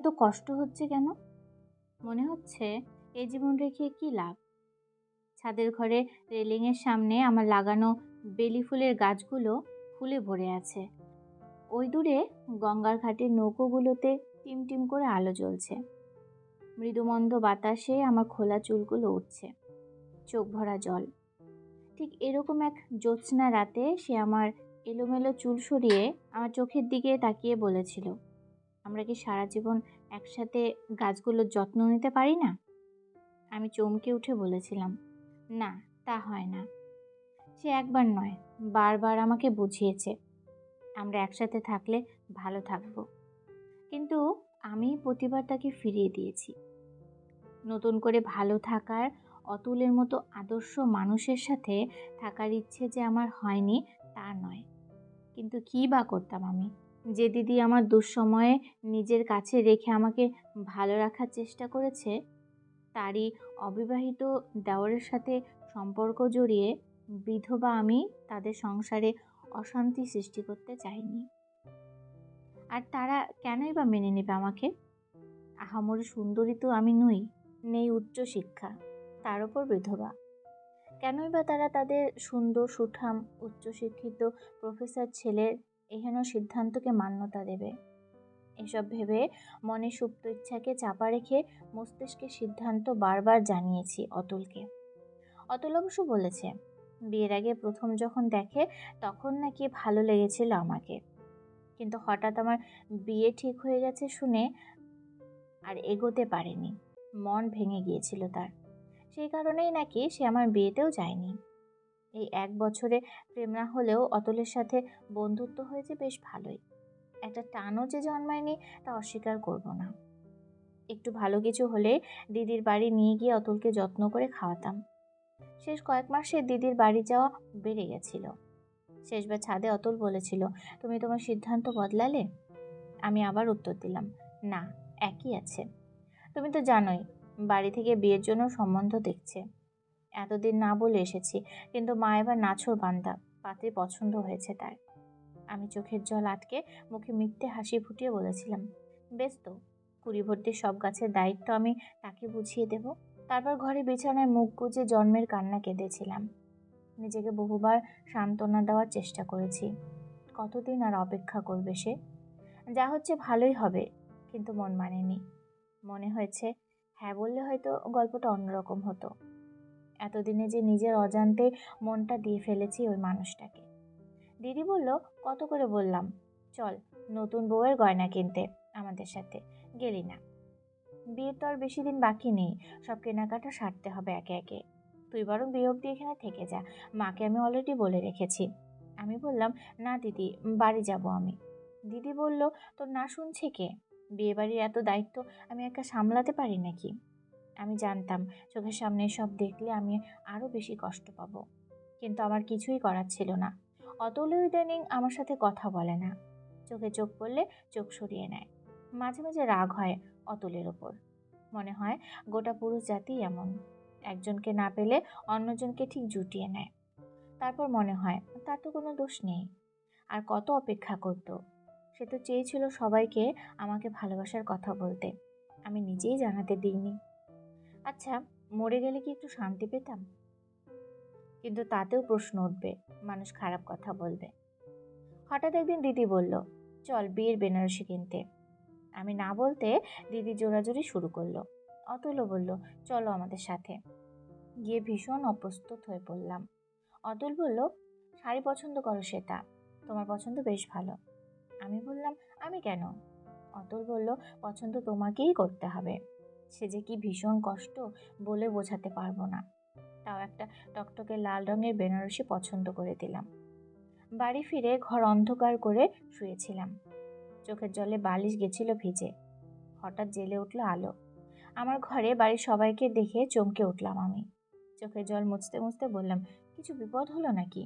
এত কষ্ট হচ্ছে কেন? মনে হচ্ছে এ জীবন রেখে কি লাভ? ছাদের ঘরে রেলিংয়ের সামনে আমার লাগানো বেলি ফুলের গাছগুলো ফুলে ভরে আছে। ওই দূরে গঙ্গার ঘাটের নৌকোগুলোতে টিমটিম করে আলো জ্বলছে। মৃদুমন্দ বাতাসে আমার খোলা চুলগুলো উঠছে। চোখ ভরা জল। ঠিক এরকম এক জ্যোৎস্না রাতে সে আমার এলোমেলো চুল সরিয়ে আমার চোখের দিকে তাকিয়ে বলেছিল আমরা কি সারা জীবন একসাথে গাছগুলোর যত্ন নিতে পারি না? আমি চমকে উঠে বলেছিলাম, না, তা হয় না। সে একবার নয়, বারবার আমাকে বুঝিয়েছে, আমরা একসাথে থাকলে ভালো থাকব। কিন্তু আমি প্রতিবার তাকে ফিরিয়ে দিয়েছি। নতুন করে ভালো থাকার অতুলের মতো আদর্শ মানুষের সাথে থাকার ইচ্ছে যে আমার হয়নি, তা নয়। কিন্তু কী বা করতাম আমি? যে দিদি আমার দুঃসময়ে নিজের কাছে রেখে আমাকে ভালো রাখার চেষ্টা করেছে, তারই অবিবাহিত দেওয়ারের সাথে সম্পর্ক জড়িয়ে বিধবা আমি তাদের সংসারে অশান্তি সৃষ্টি করতে চাইনি। আর তারা কেনই বা মেনে নেবে আমাকে? আহামরি সুন্দরী তো আমি নই, নেই উচ্চ শিক্ষা, তার ওপর বিধবা। কেনই বা তারা তাদের সুন্দর, সুঠাম, উচ্চশিক্ষিত প্রফেসর ছেলের এহেন সিদ্ধান্তকে মান্যতা দেবে। এসব ভেবে মনে সুপ্ত ইচ্ছাকে চাপা রেখে মস্তিষ্কের সিদ্ধান্ত বারবার জানিয়েছি অতুলকে। অতুল অবশ্য বলেছে, বিয়ের আগে প্রথম যখন দেখে তখন নাকি ভালো লেগেছিল আমাকে। কিন্তু হঠাৎ আমার বিয়ে ঠিক হয়ে গেছে শুনে আর এগোতে পারেনি। মন ভেঙে গিয়েছিল তার। সেই কারণেই নাকি সে আমার বিয়েতেও যায়নি। এই এক বছরে প্রেম না হলেও অতুলের সাথে বন্ধুত্ব হয়েছে বেশ ভালোই। একটা টানও যে জন্মায়নি তা অস্বীকার করব না। একটু ভালো কিছু হলে দিদির বাড়ি নিয়ে গিয়ে অতুলকে যত্ন করে খাওয়াতাম। শেষ কয়েক মাসে দিদির বাড়ি যাওয়া বেড়ে গেছিল। শেষবার ছাদে অতুল বলেছিল, তুমি তোমার সিদ্ধান্ত বদলালে? আমি আবার উত্তর দিলাম, না, একই আছে। তুমি তো জানোই, বাড়ি থেকে বিয়ের জন্য সম্বন্ধ দেখছে। এতদিন না বলে এসেছি, কিন্তু মা এবার নাছর বান্দা, পাত্রী পছন্দ হয়েছে তার। আমি চোখের জল আটকে মুখে মিথ্যে হাসি ফুটিয়ে বলেছিলাম, বেশ তো, কুড়ি ভর্তির সব গাছের দায়িত্ব আমি তাকে বুঝিয়ে দেব। তারপর ঘরে বিছানায় মুখ গুজে জন্মের কান্না কেঁদেছিলাম। নিজেকে বহুবার সান্ত্বনা দেওয়ার চেষ্টা করেছি। কতদিন আর অপেক্ষা করবে সে? যা হচ্ছে ভালোই হবে, কিন্তু মন মানেনি। মনে হয়েছে হ্যাঁ বললে হয়তো গল্পটা অন্যরকম হতো। এতদিনে যে নিজের অজান্তে মনটা দিয়ে ফেলেছি ওই মানুষটাকে। দিদি বলল, কত করে বললাম? চল, নতুন বউয়ের গয়না কিনতে, আমাদের সাথে। গেলি না। বিয়ের তো আর বেশি দিন বাকি নেই, সব কেনাকাটা সারতে হবে একে একে। তুই বরং বিয়ে অব্দি এখানে থেকে যা। মাকে আমি অলরেডি বলে রেখেছি। আমি বললাম, না দিদি, বাড়ি যাব আমি। দিদি বলল, তোর না শুনছে কে? বিয়ে বাড়ির এত দায়িত্ব আমি একা সামলাতে পারি নাকি? আমি জানতাম। চোখের সামনে সব দেখলে আমি আরও বেশি কষ্ট পাবো। কিন্তু আমার কিছুই করার ছিল না। অতলও ইদানিং আমার সাথে কথা বলে না। চোখে চোখ পড়লে চোখ সরিয়ে নেয়। মাঝে মাঝে রাগ হয় অতুলের ওপর। মনে হয় গোটা পুরুষ জাতি এমন। একজনকে না পেলে অন্যজনকে ঠিক জুটিয়ে নেয়। তারপর মনে হয় তার তো কোনো দোষ নেই। আর কত অপেক্ষা করত। সে তো চেয়েছিল সবাইকে আমাকে ভালোবাসার কথা বলতে। আমি নিজেই জানাতে দিইনি। আচ্ছা মরে গেলে কি একটু শান্তি পেতাম? কিন্তু তাতেও প্রশ্ন উঠবে, মানুষ খারাপ কথা বলবে। হঠাৎ একদিন দিদি বলল, চল বিয়ের বেনারসি কিনতে। আমি না বলতে দিদি জোরাজোরি শুরু করল। অতুলও বলল, চলো আমাদের সাথে। গিয়ে ভীষণ অপ্রস্তুত হয়ে পড়লাম। অতুল বলল, শাড়ি পছন্দ করো সেটা তোমার পছন্দ বেশ ভালো। আমি বললাম, আমি কেন? অতুল বলল, পছন্দ তোমাকেই করতে হবে। সে যে কি ভীষণ কষ্ট বলে বোঝাতে পারব না। তাও একটা টকটকে লাল রঙের বেনারসি পছন্দ করে দিলাম। বাড়ি ফিরে ঘর অন্ধকার করে শুয়েছিলাম। চোখের জলে বালিশ গেছিল ভিজে। হঠাৎ জেলে উঠল আলো। আমার ঘরে বাড়ির সবাইকে দেখে চমকে উঠলাম আমি। চোখের জল মুছতে মুছতে বললাম, কিছু বিপদ হলো নাকি?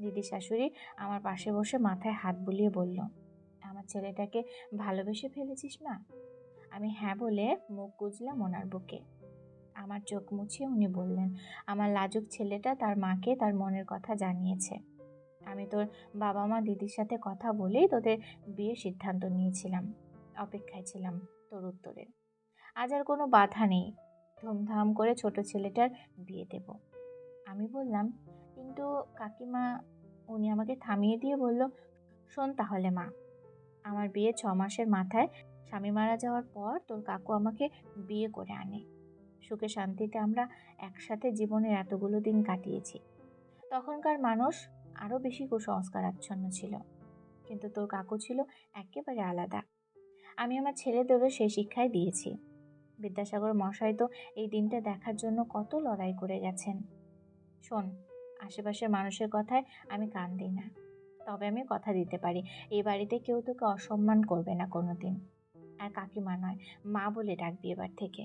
দিদি শাশুড়ি আমার পাশে বসে মাথায় হাত বুলিয়ে বলল, আমার ছেলেটাকে ভালোবেসে ফেলেছিস মা? আমি হ্যাঁ বলে মুখ গুজলাম ওনার বুকে। আমার চোখ মুছিয়ে উনি বললেন, আমার লাজুক ছেলেটা তার মাকে তার মনের কথা জানিয়েছে। আমি তোর বাবা মা দিদির সাথে কথা বলেই তোদের বিয়ের সিদ্ধান্ত নিয়েছিলাম, অপেক্ষায় ছিলাম তোর উত্তরে। আজ আর কোনো বাধা নেই, ধুমধাম করে ছোট ছেলেটার বিয়ে দেব। আমি বললাম, কিন্তু কাকিমা, উনি আমাকে থামিয়ে দিয়ে বলল, শোন তাহলে মা, আমার বিয়ে ছ মাসের মাথায় স্বামী মারা যাওয়ার পর তোর কাকু আমাকে বিয়ে করে আনে। সুখে শান্তিতে আমরা একসাথে জীবনের এতগুলো দিন কাটিয়েছি। তখনকার মানুষ আরও বেশি কুসংস্কার আচ্ছন্ন ছিল। কিন্তু তোর কাকু ছিল একেবারে আলাদা। আমি আমার ছেলেদেরও সেই শিক্ষাই দিয়েছি। বিদ্যাসাগর মশাই তো এই দিনটা দেখার জন্য কত লড়াই করে গেছেন। শোন, আশেপাশের মানুষের কথায় আমি কান দিই না। তবে আমি কথা দিতে পারি। এই বাড়িতে কেউ তোকে অসম্মান করবে না কোনো দিন আর কাকিমা নয়, মা বলে ডাকবি এবার থেকে।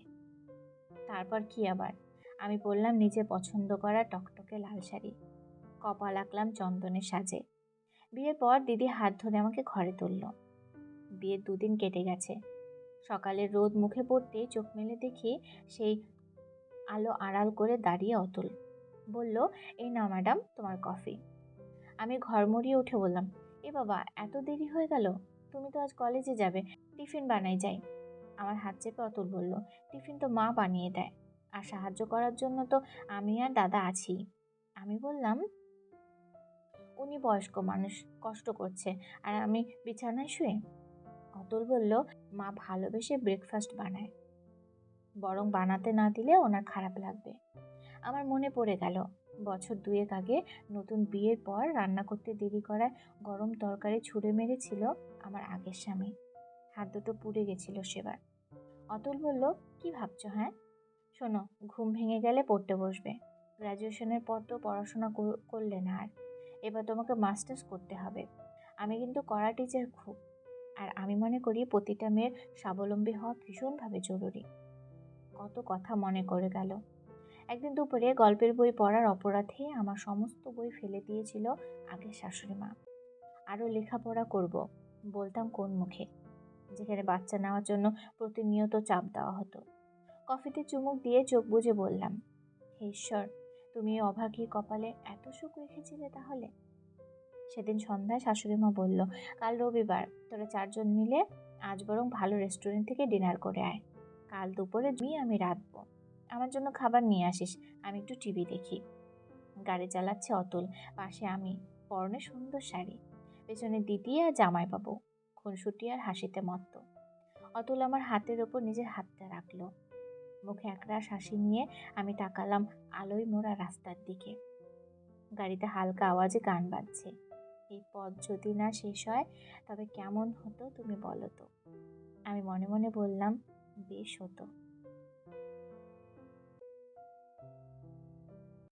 তারপর কি আবার? আমি বললাম নিজে পছন্দ করা টকটকে লাল শাড়ি। কপাল আঁকলাম চন্দনের সাজে। বিয়ের পর দিদি হাত ধরে আমাকে ঘরে তুলল। বিয়ের দুদিন কেটে গেছে। সকালের রোদ মুখে পড়তেই চোখ মেলে দেখি সেই আলো আড়াল করে দাঁড়িয়ে অতুল। বলল, এই না ম্যাডাম, তোমার কফি। আমি ঘর মরিয়ে উঠে বললাম, এ বাবা, এত দেরি হয়ে গেল? তুমি তো আজ কলেজে যাবে। টিফিন বানাই যাই। আমার হাত চেপে অতুল বলল, টিফিন তো মা বানিয়ে দেয়। আর সাহায্য করার জন্য তো আমি আর দাদা আছি। আমি বললাম, উনি বয়স্ক মানুষ, কষ্ট করছে। আর আমি বিছানায় শুয়ে? অতুল বলল, মা ভালোবেসে ব্রেকফাস্ট বানায়। বরং বানাতে না দিলে ওনার খারাপ লাগবে। আমার মনে পড়ে গেল, বছর দুয়েক আগে নতুন বিয়ের পর রান্না করতে দেরি করায় গরম তরকারি ছুঁড়ে মেরেছিল আমার আগের স্বামী। হাত দুটো পুড়ে গেছিল সেবার। অতুল বলল, কি ভাবছ হ্যাঁ? শোনো, ঘুম ভেঙে গেলে পড়তে বসবে। গ্র্যাজুয়েশনের পর তো পড়াশোনা করলে না আর। এবার তোমাকে মাস্টার্স করতে হবে। আমি কিন্তু কড়া টিচার খুব। আর আমি মনে করি প্রতিটা মেয়ের স্বাবলম্বী হওয়া ভীষণভাবে জরুরি। কত কথা মনে করে গেল। একদিন দুপুরে গল্পের বই পড়ার অপরাধে আমার সমস্ত বই ফেলে দিয়েছিল আগের শাশুড়ি মা। আরও লেখাপড়া করব। বলতাম কোন মুখে। যেখানে বাচ্চা নেওয়ার জন্য প্রতিনিয়ত চাপ দেওয়া হতো। কফিতে চুমুক দিয়ে চোখ বুঝে বললাম, হে ঈশ্বর, তুমি অভাগী কপালে এত সুখ রেখেছিলে তাহলে? সেদিন সন্ধ্যায় শাশুড়ি মা বলল, কাল রবিবার, তোরা চারজন মিলে আজ বরং ভালো রেস্টুরেন্ট থেকে ডিনার করে আয়। কাল দুপুরে জমি আমি রাখব আমার জন্য খাবার নিয়ে আসিস, আমি একটু টিভি দেখি। গাড়ি চালাচ্ছে অতুল, পাশে আমি, পরনে সুন্দর শাড়ি। পেছনে দিদি আর জামাই বাবু খুনসুটি আর হাসিতে মত্ত। অতুল আমার হাতের ওপর নিজের হাতটা রাখল। মুখে একরাশ হাসি নিয়ে আমি তাকালাম আলোয় মোড়া রাস্তার দিকে। গাড়িতে হালকা আওয়াজে গান বাজছে। এই পথ যদি না শেষ হয়, তবে কেমন হতো তুমি বলো তো? আমি মনে মনে বললাম, বেশ হতো।